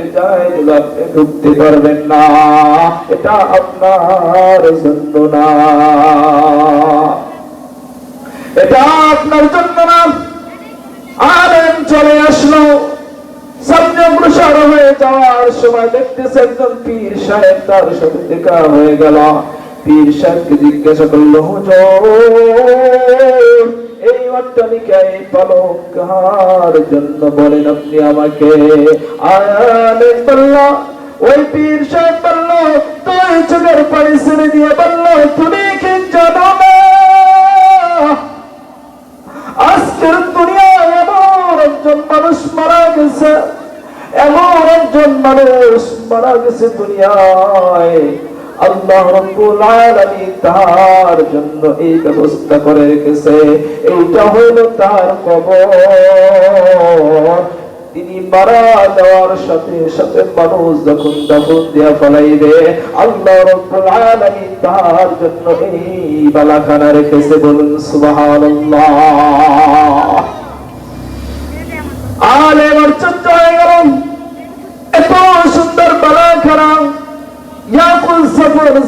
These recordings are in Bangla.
যাই দিলে আপনি ঢুকতে পারবেন না। এটা আপনার জন্য না। এটা আপনার জন্য না। আলেম চলে আসলো। সামনে অগ্রসর হয়ে যাওয়ার সময় দেখতেছে একজন পীর সাহেব, তার সাথে দেখা হয়ে গেল। পীর সাহেবকে জিজ্ঞাসা করল এই অট্টালিকা এই পালক কার জন্য বলেন আপনি আমাকে। আয়ালে বলল, ওই পীর সাহেব বলল তুই চোখের পানি ছেড়ে দিয়ে বলল, তুমি কি আজকের দুনিয়ায় এমন একজন মানুষ মারা গেছে, এমন একজন মানুষ মারা গেছে দুনিয়ায়। আল্লাহ রব্বুল আলামিন তার জন্য এই ব্যবস্থা করে রেখেছে। এইটা হলো তার কবর। তিনি মারা যাওয়ার সাথে সাথে মানুষ যখন দাফন দিয়া ফলাইবে, আল্লাহ রব্বুল আলামিন তার জন্য এই বালাখানা রেখেছে। বলুন, সুবহানাল্লাহ। আলেম আশ্চর্য হয়ে গেল। এত সুন্দর বালাখানা ইয়াকুল সফর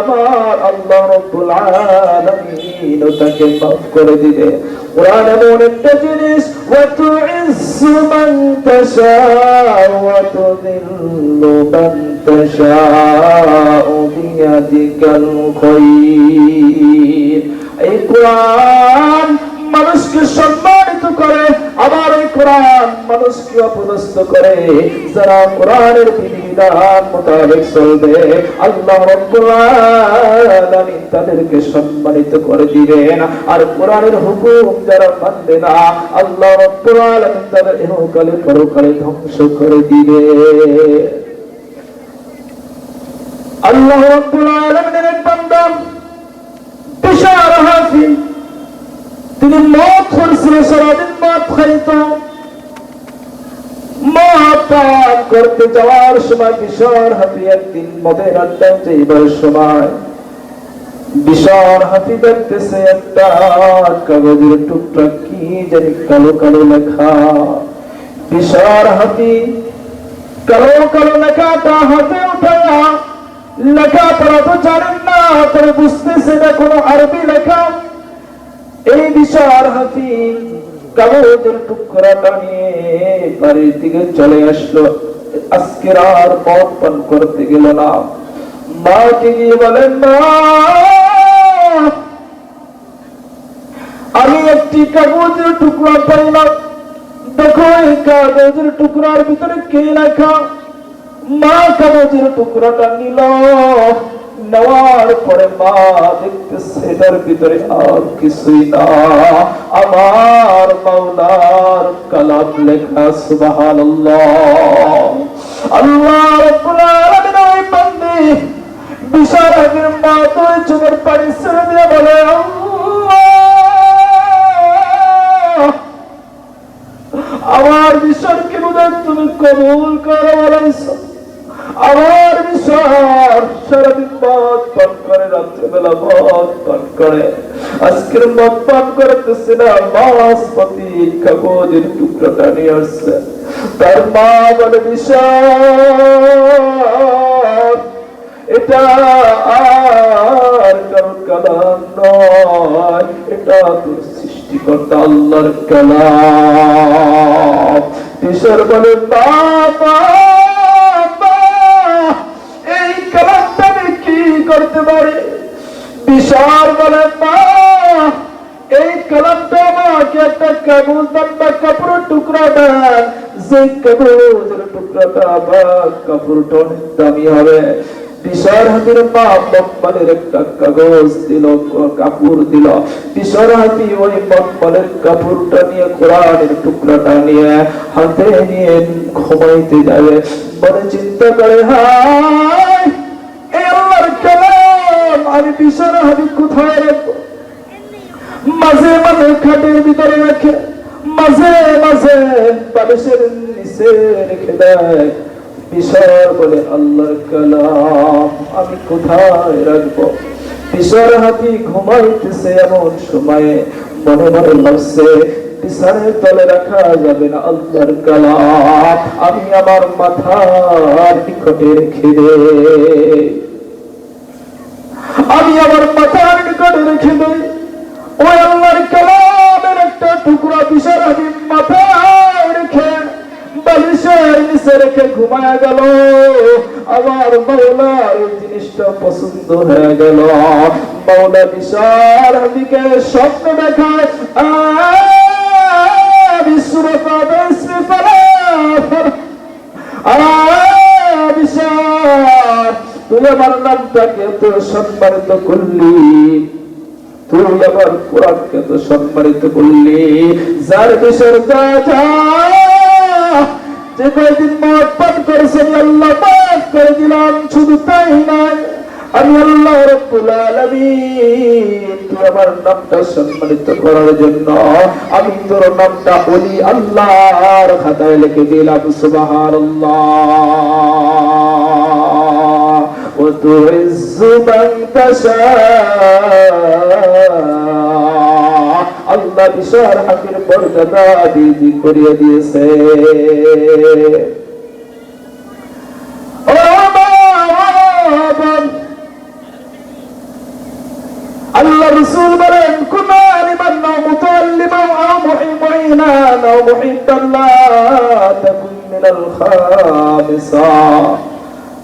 আমার আল্লাহ রব্বুল আলামিন তাকে মাফ করে দিবে। কোরআন এমন একটা জিনিস ওয়া তুইজ্জু মান তাশাউ ওয়া তুযিল্লু মান তাশাউ বিয়াদিকাল খায়র এই কোরআন মানুষকে সম্মানিত করে আবার এই কোরআন মানুষকে অপদস্থ করে যারা কোরআনের বিধিবিধান মোতাবেক চলবে, আল্লাহ তাদেরকে সম্মানিত করে দিবেন। আর কোরআনের হুকুম যারা মানবে না, আল্লাহ তাদের পরকালে ধ্বংস করে দিবে। তিনি মদ করছিল সারাদিন মদ খাইত। মদ পান করতে যাওয়ার সময় বিশাল হাতি একদিন মদের আড্ডায় যাইবার সময় বিশাল হাতি দেখতেছে একটা কাগজের টুকরা কি জানি কালো কালো লেখা। বিশাল হাতি কালো কালো লেখাটা হাতে উঠায়া লেখা পড়া তো জানেন না তবে বুঝতেছে না কোনো আরবি লেখা। এই বিশাল হাতি কাগজের টুকরাটা নিয়ে বাড়ির দিকে চলে আসলো। আজকের আর পান করতে গেল না। মাকে গিয়ে বলেন, মা, আমি একটি কাগজের টুকরা পাইলাম দেখো, এই কাগজের টুকরার ভিতরে কে লেখা? মা কাগজের টুকরাটা নিল। নেওয়ার পরে মা দেখতেছে এটার ভিতরে আর কিছুই না। আমার মাওলার কালাম লেখা, সুবহানাল্লাহ। আল্লাহ বিশাল আগের মা তো চোখের পানি ছেড়ে দিয়ে বলে আমার বিষয়কে বোধহয় তুমি কবুল করো আমার বিষয় সারাদিন মদ পান করে রাত্রেবেলা মদ, পান করে আজকের মদ পান করতেছে না কাগজের টুকরাটা নিয়ে আসছে। তার মা বলে বিষয় এটা আর কারও কালাম নয়, এটা তোর সৃষ্টিকর্তা আল্লাহর কালাম। বলে, বাবা বিশাল বলে মা এই কালামটা আমাকে একটা কাগজ দাম বা কাপড়ের দেন যে কাগজের টুকরাটা বা কাপড়টা অনেক দামি হবে। বিশাল হাতির মা মকমালের একটা কাগজ দিল কাপড় দিল। বিশাল হাতি ওই মকমালের কাপড়টা নিয়ে কোরআনের টুকরাটা নিয়ে হাতে নিয়ে ঘুমাইতে যাবে। বলে চিন্তা করে আল্লাহর আমি বিশাল হাতি কোথায়? রাখব মাঝে মাঝে খাটের ভিতরে রাখে। মাঝে মাঝে বালিশের নিচে রেখে দেয়। বিশার বলে আল্লাহর কালাম, আমি কোথায় রাখব? বিশার হাতি ঘুমাইতেছে এমন সময়ে, মনে মনে ভাবছে, বিছানের তলে রাখা যাবে না আল্লাহর কালাম, আমি আমার মাথার নিকটে রেখে দে আমি আমার মাথার দেই ওই আল্লাহর কালামের একটা টুকরা বিশাল আমি মাথায় রেখে বালিশের নিচে রেখে ঘুমায় গেল। আমার মাওলার জিনিসটা পছন্দ হয়ে গেল। মাওলা বিশাল হাবিকে স্বপ্ন দেখায়। বিশ্বরতা বেশি বিশাল। তুই আমার নামটাকে এত সম্মানিত করলি। সম্মানিত করলি যার দেশের যে কয়েকদিন মত পান করেছেন আল্লাহ করে দিলাম, শুধু তাই নয় আল্লাহ রব্বুল আলামিন তুই নামটা সম্মানিত করার জন্য আমি তোর নামটা বলি আল্লাহর খাতায় লিখে দিলাম, সুবহানাল্লাহ। وتعز من تشاء আল্লাহ বিশাল হাকির মর্যাদা বৃদ্ধি করিয়ে দিয়েছে ও বাবা, আল্লাহ রসুল বলেন কুনা লিমান নাও মুতাল্লিমান আও মুহিমিনা নাও মুহিব্বাল্লাহ তাকুন মিনাল খামিসা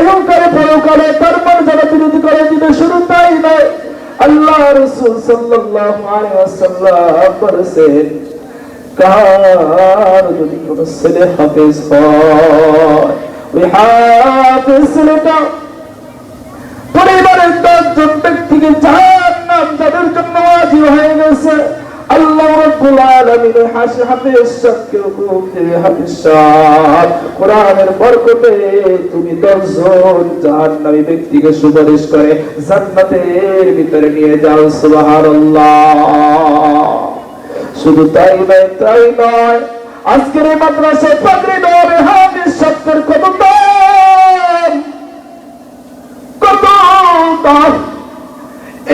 ইহকালে পরকালে তার মর্যাদা বৃদ্ধি করে দিবে শুধু তাই আল্লাহ রাসূল সাল্লাল্লাহু আলাইহি ওয়াসাল্লাম বলেছেন, কার যদি কোন হাফেজ হয়, ওই হাফেজ পরিবারের দশজন ব্যক্তিকে জাহান্নাম তাদের জন্য ওয়াজিব হয়ে গেছে আল্লাহ রাব্বুল আলামিন হাসি, হাফেজ সাহেবকে হুকুম তুমি দশজন ব্যক্তিকে সুপারিশ করে জান্নাতের ভিতরে নিয়ে যাও, সুবহানাল্লাহ। শুধু তাই নয় তাই নয়, আজকের এই মাদ্রাসায় হাফেজ সাহেবের কত দাম। কত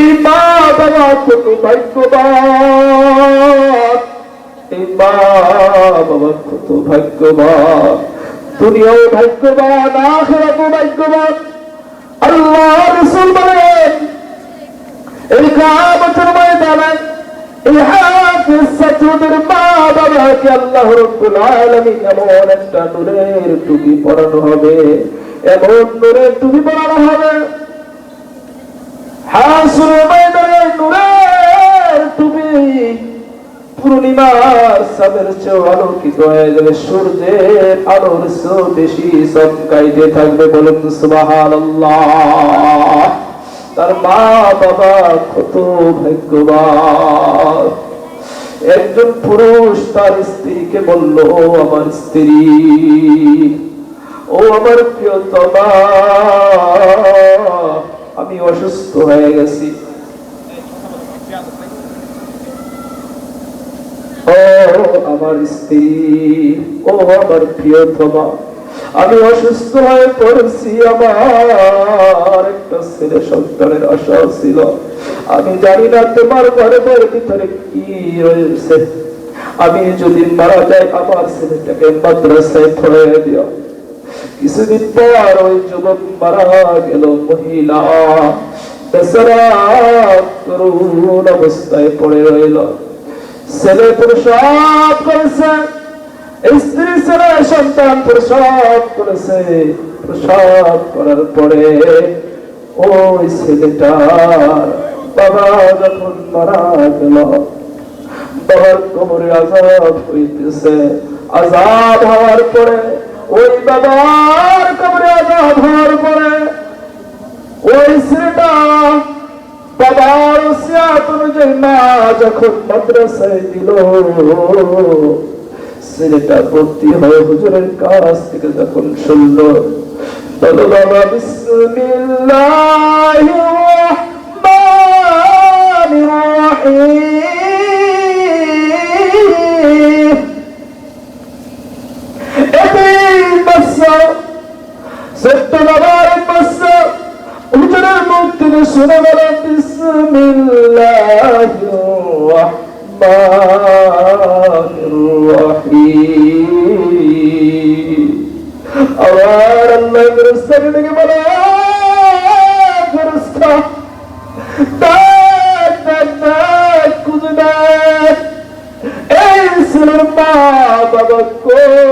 এই মা বাবা কত ভাগ্যবান। এই মা বাবা কত ভাগ্যবান। দুনিয়াও ভাগ্যবান, আখেরাতও ভাগ্যবান। আল্লাহ রসুল বলেন, এই কামতের ময়দানে এমন একটা টুপি পরানো হবে, এমন নূরের টুপি পরানো হবে চেয়েও আলোকিত হয়ে থাকবে বলুন সুবহানাল্লাহ। তার মা বাবা কত ভাগ্যবান। একজন পুরুষ তার স্ত্রীকে বলল আমার স্ত্রী, ও আমার প্রিয়তমা আমি অসুস্থ হয়ে গেছি। ও, আমার স্ত্রী, ও, আমার প্রিয়তমা, আমি অসুস্থ হয়ে পড়েছি। আমার একটা ছেলে সন্তানের আশা ছিল। আমি জানি না তোমার গর্বের ভিতরে কি রয়েছে। আমি যদি মারা যাই, আমার ছেলেটাকে মাদ্রাসায় পড়ে দিও। কিছুদিন পর ওই যুবক মারা গেল, মহিলা। বেচারা করুণ অবস্থায় পড়ে রইল। ছেলে প্রসাব করেছে, স্ত্রী ছেলে, সন্তান প্রসাব করেছে। প্রসাব করার পরে ওই ছেলেটার বাবা যখন মারা গেল, বাবার কোমরে আজাব হইতেছে। আজাব হওয়ার পরে ওই বাবার কবরে আজাব হওয়ার পরে ওই ছেলেটা বাবার ওসিয়াত অনুযায়ী মা যখন মাদ্রাসায় দিল। ছেলেটা ভর্তি হয়ে হুজুরের কাছ থেকে যখন শুনল বলো বিসমিল্লাহির রহমানির রহিম। শুনে গেলেন বিসমিল্লাহির রহমানির রহিম আবার আল্লাহ ফেরেশতাকে ডেকে বলে ফেরেশতা দেখ। এই ছেলের বাবা কই?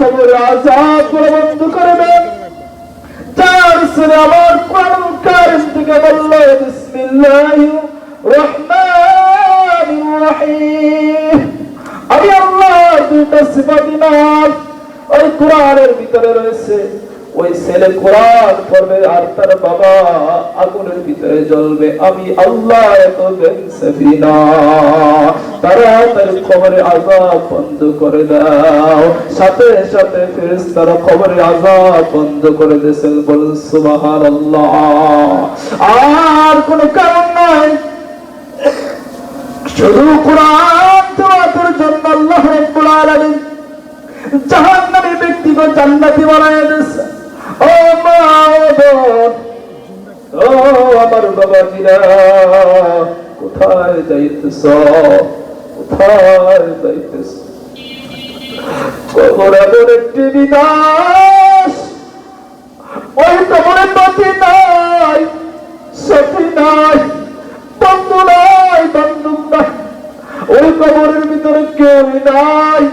বাবার আজাদ প্রবন্ধ করে বন্ধ করে দে। তার ছেলে আমার কোরআন কারিম থেকে বলল বিসমিল্লাহ রহমান রহিম। আমি আল্লাহ দুইটা সিফাত নাম ওই কোরআনের ভিতরে রয়েছে ওই ছেলে কোরআন পড়বে আর তার বাবা আগুনের ভিতরে জ্বলবে। আমি আল্লাহ খবরে বন্ধ করে আর কোনো কারণ নাই। শুধু কোরআন তেলাওয়াতের জন্য আল্লাহ জাহান্নামী ব্যক্তিকে জান্নাতি বানায় দিয়েছে আমার বাবাজিরা, কোথায় যাইতেছ? কোথায় যাইতেছ? কবর এমন একটি বিনাশ ওই কবরে পথে নাই সতী নাই, বন্ধু নাই বন্দুক নাই। ওই কবরের ভিতরে কেউ নাই।